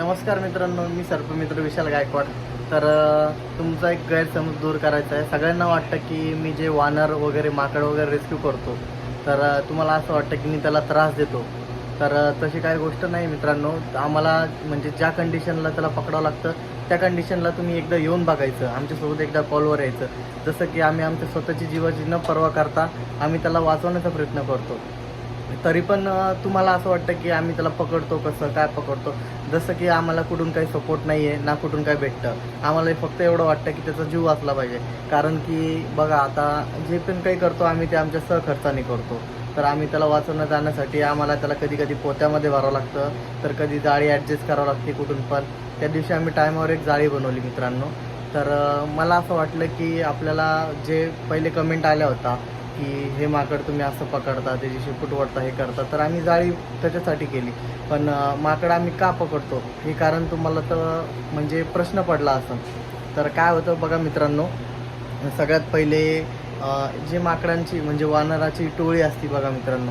नमस्कार मित्रांनो मी सर्पमित्र विशाल गायकवाड. तर तुमचा एक गैरसमज दूर करायचा आहे. सगळ्यांना वाटतं की मी जे वानर वगैरे माकड वगैरे रेस्क्यू करतो तर तुम्हाला असं वाटतं की मी त्याला त्रास देतो. तर तशी काही गोष्ट नाही मित्रांनो. आम्हाला म्हणजे ज्या कंडिशनला त्याला पकडावं लागतं त्या कंडिशनला तुम्ही एकदा येऊन बघायचं. आमच्यासोबत एकदा कॉलवर यायचं. जसं की आम्ही आमच्या स्वतःची जीवाची न पर्वा करता आम्ही त्याला वाचवण्याचा प्रयत्न करतो. तरी पण तुम्हाला असं वाटतं की आम्ही त्याला पकडतो कसं काय पकडतो? जसं की आम्हाला कुठून काही सपोर्ट नाही आहे ना कुठून काय भेटतं. आम्हाला फक्त एवढं वाटतं की त्याचा जीव वाचला पाहिजे. कारण की बघा आता जे पण काही करतो आम्ही ते आमच्या सहखर्चाने करतो. तर आम्ही त्याला वाचवणं जाण्यासाठी आम्हाला त्याला कधी कधी पोत्यामध्ये भरावं लागतं. तर कधी जाळी ॲडजस्ट करावं लागते कुठून पण. त्या दिवशी आम्ही टायमावर एक जाळी बनवली मित्रांनो. तर मला असं वाटलं की आपल्याला जे पहिले कमेंट आल्या होता की हे माकड तुम्ही असं पकडता त्याची शेपूट हे करता. तर आम्ही जाळी त्याच्यासाठी केली. पण माकड आम्ही का पकडतो? हे कारण तुम्हाला तर म्हणजे प्रश्न पडला असं तर काय होतं बघा मित्रांनो सगळ्यात पहिले जे माकडांची म्हणजे वानराची टोळी असती बघा मित्रांनो